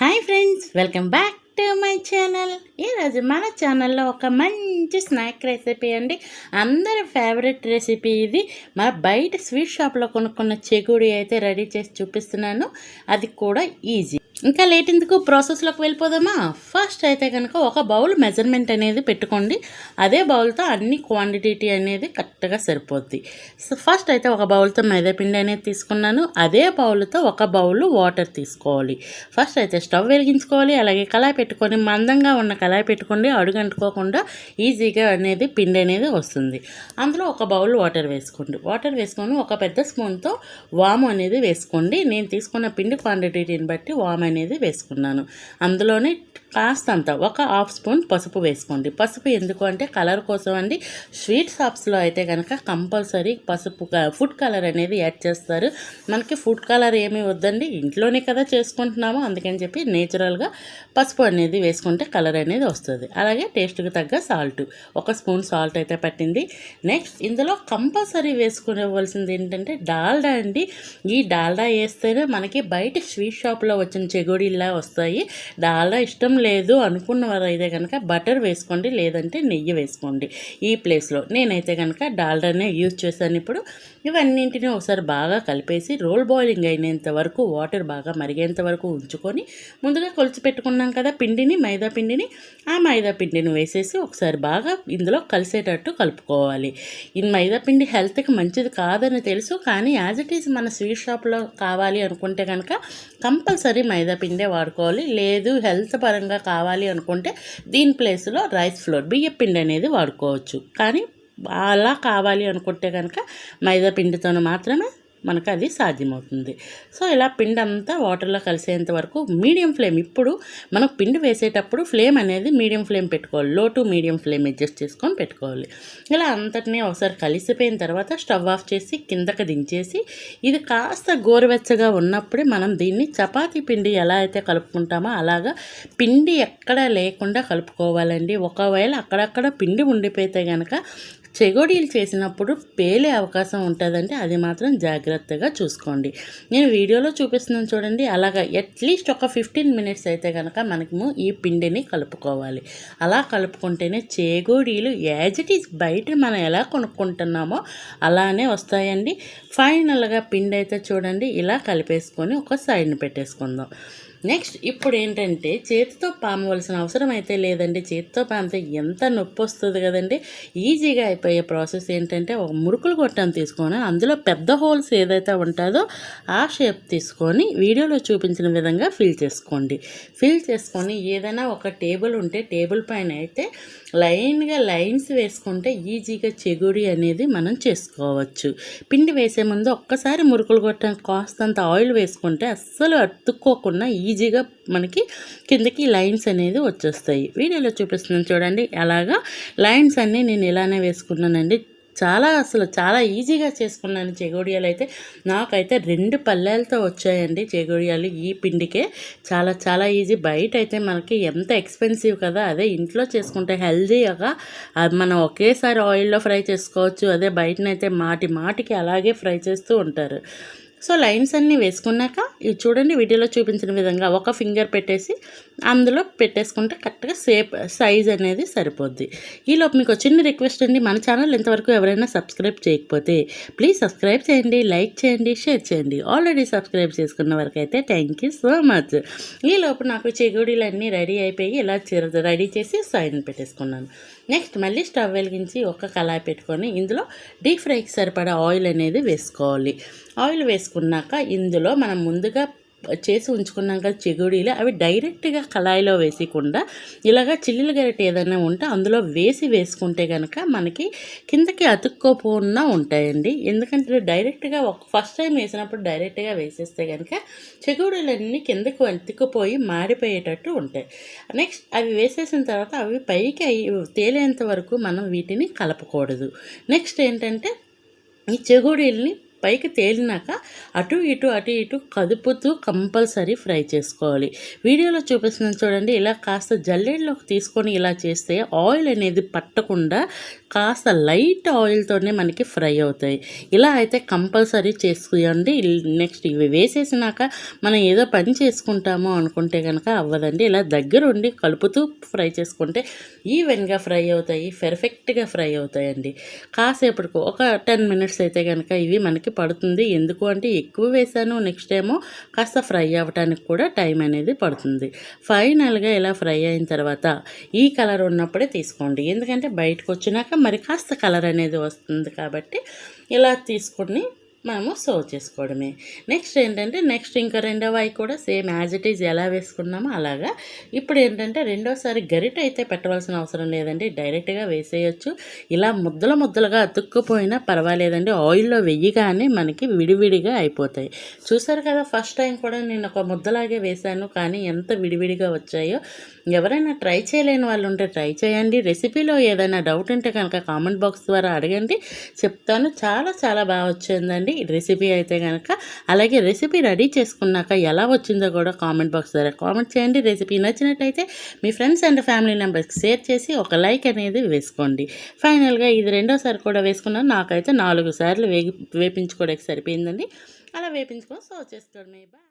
Hi friends welcome back to my channel ఈరోజు మన ఛానల్లో ఒక మంచి స్నాక్ రెసిపీ అండి. అందరి ఫేవరెట్ రెసిపీ ఇది. మన బయట స్వీట్ షాప్లో కొనుక్కున్న చెగుడి అయితే రెడీ చేసి చూపిస్తున్నాను. అది కూడా ఈజీ ఇంకా లేట్ ఎందుకు? ప్రాసెస్లోకి వెళ్ళిపోదామా? ఫస్ట్ అయితే కనుక ఒక బౌల్ మెజర్మెంట్ అనేది పెట్టుకోండి. అదే బౌల్తో అన్ని క్వాంటిటీ అనేది కరెక్ట్గా సరిపోద్ది. సో ఫస్ట్ అయితే ఒక బౌల్తో మైదాపిండి అనేది తీసుకున్నాను. అదే బౌల్తో ఒక బౌల్ వాటర్ తీసుకోవాలి. ఫస్ట్ అయితే స్టవ్ వెలిగించుకోవాలి. అలాగే కళాయి పెట్టుకొని మందంగా ఉన్న కళాయి పెట్టుకోండి. అడుగంటుకోకుండా ఈజీగా అనేది పిండి అనేది వస్తుంది. అందులో ఒక బౌల్ వాటర్ వేసుకోండి. వాటర్ వేసుకొని ఒక పెద్ద స్పూన్తో వాము అనేది వేసుకోండి. నేను తీసుకున్న పిండి క్వాంటిటీని బట్టి వాము అనేది వేసుకున్నాను. అందులోనే కాస్తంత ఒక హాఫ్ స్పూన్ పసుపు వేసుకోండి. పసుపు ఎందుకు అంటే కలర్ కోసం అండి. స్వీట్ షాప్స్లో అయితే కనుక కంపల్సరీ పసుపు ఫుడ్ కలర్ అనేది యాడ్ చేస్తారు. మనకి ఫుడ్ కలర్ ఏమీ వద్దండి. ఇంట్లోనే కదా చేసుకుంటున్నాము. అందుకని చెప్పి నేచురల్గా పసుపు అనేది వేసుకుంటే కలర్ అనేది వస్తుంది. అలాగే టేస్ట్కి తగ్గ సాల్ట్. ఒక స్పూన్ సాల్ట్ అయితే పట్టింది. నెక్స్ట్ ఇందులో కంపల్సరీ వేసుకోవాల్సింది ఏంటంటే డాల్డా అండి. ఈ డాల్డా వేస్తేనే మనకి బయట స్వీట్ షాప్లో వచ్చిన చెగుడిలా వస్తాయి. డాల్డా ఇష్టం లేదు అనుకున్న వారు అయితే కనుక బటర్ వేసుకోండి లేదంటే నెయ్యి వేసుకోండి. ఈ ప్లేస్లో నేనైతే కనుక డాల్డానే యూజ్ చేశాను ఇప్పుడు. ఇవన్నింటినీ ఒకసారి బాగా కలిపేసి రోల్ బాయిలింగ్ అయినంత వరకు వాటర్ బాగా మరిగేంత వరకు ఉంచుకొని ముందుగా కొలిచి పెట్టుకున్నాం కదా పిండిని మైదా పిండిని. ఆ మైదా పిండిని వేసేసి ఒకసారి బాగా ఇందులో కలిసేటట్టు కలుపుకోవాలి. ఈ మైదా పిండి హెల్త్కి మంచిది కాదని తెలుసు కానీ యాజ్ ఇట్ ఈస్ మన స్వీట్ షాప్లో కావాలి అనుకుంటే కనుక కంపల్సరీ మైదా పిండే వాడుకోవాలి. లేదు హెల్త్ పరంగా కావాలి అనుకుంటే దీని ప్లేస్లో రైస్ ఫ్లోర్ బియ్య పిండి అనేది వాడుకోవచ్చు. కానీ అలా కావాలి అనుకుంటే కనుక మైదా పిండితో మాత్రమే మనకు అది సాధ్యమవుతుంది. సో ఇలా పిండి అంతా వాటర్లో కలిసేంత వరకు మీడియం ఫ్లేమ్ ఇప్పుడు మనం పిండి వేసేటప్పుడు ఫ్లేమ్ అనేది మీడియం ఫ్లేమ్ పెట్టుకోవాలి. లో టు మీడియం ఫ్లేమ్ అడ్జస్ట్ చేసుకొని పెట్టుకోవాలి. ఇలా అంతటినీ ఒకసారి కలిసిపోయిన తర్వాత స్టవ్ ఆఫ్ చేసి కిందకి దించేసి ఇది కాస్త గోరువెచ్చగా ఉన్నప్పుడే మనం దీన్ని చపాతీ పిండి ఎలా అయితే కలుపుకుంటామో అలాగా పిండి ఎక్కడ లేకుండా కలుపుకోవాలండి. ఒకవేళ అక్కడక్కడ పిండి ఉండిపోతే కనుక చెగోడీలు చేసినప్పుడు పేలే అవకాశం ఉంటుందంటే అది మాత్రం జాగ్రత్తగా చూసుకోండి. నేను వీడియోలో చూపిస్తున్నాను చూడండి అలాగా అట్లీస్ట్ ఒక ఫిఫ్టీన్ మినిట్స్ అయితే కనుక మనము ఈ పిండిని కలుపుకోవాలి. అలా కలుపుకుంటేనే చేగోడీలు యాజ్ ఇట్ ఈస్ బయట మనం ఎలా కొనుక్కుంటున్నామో అలానే వస్తాయండి. ఫైనల్గా పిండి అయితే చూడండి ఇలా కలిపేసుకొని ఒక సైడ్ని పెట్టేసుకుందాం. నెక్స్ట్ ఇప్పుడు ఏంటంటే చేతితో పామవలసిన అవసరం అయితే లేదండి. చేతితో పామితే ఎంత నొప్పి వస్తుంది కదండి. ఈజీగా అయిపోయే ప్రాసెస్ ఏంటంటే ఒక మురుకులు గొట్టం తీసుకొని అందులో పెద్ద హోల్స్ ఏదైతే ఉంటుందో ఆ షేప్ తీసుకొని వీడియోలో చూపించిన విధంగా ఫిల్ చేసుకోండి. ఫిల్ చేసుకొని ఏదైనా ఒక టేబుల్ ఉంటే టేబుల్ పైన అయితే లైన్గా లైన్స్ వేసుకుంటే ఈజీగా చెగుడి అనేది మనం చేసుకోవచ్చు. పిండి వేసే ముందు ఒక్కసారి మురుకులు గొట్టం కాస్తంత ఆయిల్ వేసుకుంటే అస్సలు అతుక్కోకుండా ఈజీగా మనకి కిందకి లైన్స్ అనేది వచ్చేస్తాయి. వీడియోలో చూపిస్తున్నాను చూడండి. అలాగా లైన్స్ అన్నీ నేను ఇలానే వేసుకున్నానండి. చాలా అసలు చాలా ఈజీగా చేసుకున్నాను చెగోడియాలు అయితే. నాకైతే రెండు పల్లెలతో వచ్చాయండి చెగోడియాలు ఈ పిండికే. చాలా చాలా ఈజీ. బయట అయితే మనకి ఎంత ఎక్స్పెన్సివ్ కదా. అదే ఇంట్లో చేసుకుంటే హెల్తీగా అది మనం ఒకేసారి ఆయిల్లో ఫ్రై చేసుకోవచ్చు. అదే బయటనైతే మాటి మాటికి అలాగే ఫ్రై చేస్తూ ఉంటారు. సో లైన్స్ అన్నీ వేసుకున్నాక ఇవి చూడండి వీడియోలో చూపించిన విధంగా ఒక ఫింగర్ పెట్టేసి అందులో పెట్టేసుకుంటే కరెక్ట్గా సేప్ సైజ్ అనేది సరిపోద్ది. ఈలోపు మీకు చిన్న రిక్వెస్ట్ అండి మన ఛానల్ ఇంతవరకు ఎవరైనా సబ్స్క్రైబ్ చేయకపోతే ప్లీజ్ సబ్స్క్రైబ్ చేయండి లైక్ చేయండి షేర్ చేయండి. ఆల్రెడీ సబ్స్క్రైబ్ చేసుకున్న వరకు అయితే థ్యాంక్ యూ సో మచ్. ఈలోపు నాకు చెగుడీలన్నీ రెడీ అయిపోయి ఇలా రెడీ చేసి సైన్ పెట్టేసుకున్నాను. నెక్స్ట్ మళ్ళీ స్టవ్ వెలిగించి ఒక కళాయి పెట్టుకొని ఇందులో డీప్ ఫ్రైకి సరిపడా ఆయిల్ అనేది వేసుకోవాలి. ఆయిల్ వేసుకున్నాక ఇందులో మనం ముందుగా చేసి ఉంచుకున్నాం కదా చెగుడీలు అవి డైరెక్ట్గా కళాయిలో వేయకుండా ఇలాగా చిల్లిలు గరిటె ఏదైనా ఉంటే అందులో వేసి వేసుకుంటే కనుక మనకి కిందకి అతుక్కోకుండా ఉంటాయండి. ఎందుకంటే డైరెక్ట్గా ఒక ఫస్ట్ టైం వేసినప్పుడు డైరెక్ట్గా వేసేస్తే కనుక చెగుడీలన్నీ కిందకు అతుక్కుపోయి మాడిపోయేటట్టు ఉంటాయి. నెక్స్ట్ అవి వేసేసిన తర్వాత అవి పైకి అయ్యి- తేలేంత వరకు మనం వీటిని కలపకూడదు. నెక్స్ట్ ఏంటంటే ఈ చెగుడీల్ని పైకి తేలినాక అటు ఇటు అటు ఇటు కదుపుతూ కంపల్సరీ ఫ్రై చేసుకోవాలి. వీడియోలో చూపిస్తున్నాను చూడండి ఇలా కాస్త జల్లెడలోకి తీసుకొని ఇలా చేస్తే ఆయిల్ అనేది పట్టకుండా కాస్త లైట్ ఆయిల్తోనే మనకి ఫ్రై అవుతాయి. ఇలా అయితే కంపల్సరీ చేసుకోండి. నెక్స్ట్ ఇవి వేసేసినాక మనం ఏదో పని చేసుకుంటాము అనుకుంటే కనుక అవ్వదండి. ఇలా దగ్గరుండి కలుపుతూ ఫ్రై చేసుకుంటే ఈవెన్గా ఫ్రై అవుతాయి పెర్ఫెక్ట్గా ఫ్రై అవుతాయండి. కాసేపటికి ఒక టెన్ మినిట్స్ అయితే కనుక ఇవి మనకి పడుతుంది. ఎందుకు అంటే ఎక్కువ వేసాను నెక్స్ట్ ఏమో కాస్త ఫ్రై అవ్వటానికి కూడా టైం అనేది పడుతుంది. ఫైనల్గా ఇలా ఫ్రై అయిన తర్వాత ఈ కలర్ ఉన్నప్పుడే తీసుకోండి. ఎందుకంటే బయటకు వచ్చినాక మరి కాస్త కలర్ అనేది వస్తుంది కాబట్టి ఇలా తీసుకుని మనము సర్వ్ చేసుకోవడమే. నెక్స్ట్ ఏంటంటే నెక్స్ట్ ఇంకా రెండవ అవి కూడా సేమ్ యాజ్ ఇట్ ఈజ్ ఎలా వేసుకున్నామో అలాగా. ఇప్పుడు ఏంటంటే రెండోసారి గరిట అయితే పెట్టవలసిన అవసరం లేదండి. డైరెక్ట్గా వేసేయచ్చు. ఇలా ముద్దల ముద్దలుగా అతుక్కుపోయినా పర్వాలేదండి. ఆయిల్లో వెయ్యగానే మనకి విడివిడిగా అయిపోతాయి. చూసారు కదా ఫస్ట్ టైం కూడా నేను ఒక ముద్దలాగే వేశాను. కానీ ఎంత విడివిడిగా వచ్చాయో. ఎవరైనా ట్రై చేయలేని వాళ్ళు ఉంటే ట్రై చేయండి. రెసిపీలో ఏదైనా డౌట్ ఉంటే కనుక కామెంట్ బాక్స్ ద్వారా అడగండి. చెప్తాను. చాలా చాలా బాగా వచ్చిందండి. చేయండి రెసిపీ అయితే కనుక అలాగే రెసిపీ రెడీ చేసుకున్నాక ఎలా వచ్చిందో కూడా కామెంట్ బాక్స్ ద్వారా కామెంట్ చేయండి. రెసిపీ నచ్చినట్టయితే మీ ఫ్రెండ్స్ అండ్ ఫ్యామిలీ మెంబర్స్కి షేర్ చేసి ఒక లైక్ అనేది వేసుకోండి. ఫైనల్గా ఇది రెండోసారి కూడా వేసుకున్నాను. నాకైతే నాలుగు సార్లు వేగి వేపించుకోవడానికి సరిపోయిందండి. అలా వేపించుకొని సర్వ్ చేసుకోవడమే బాయ్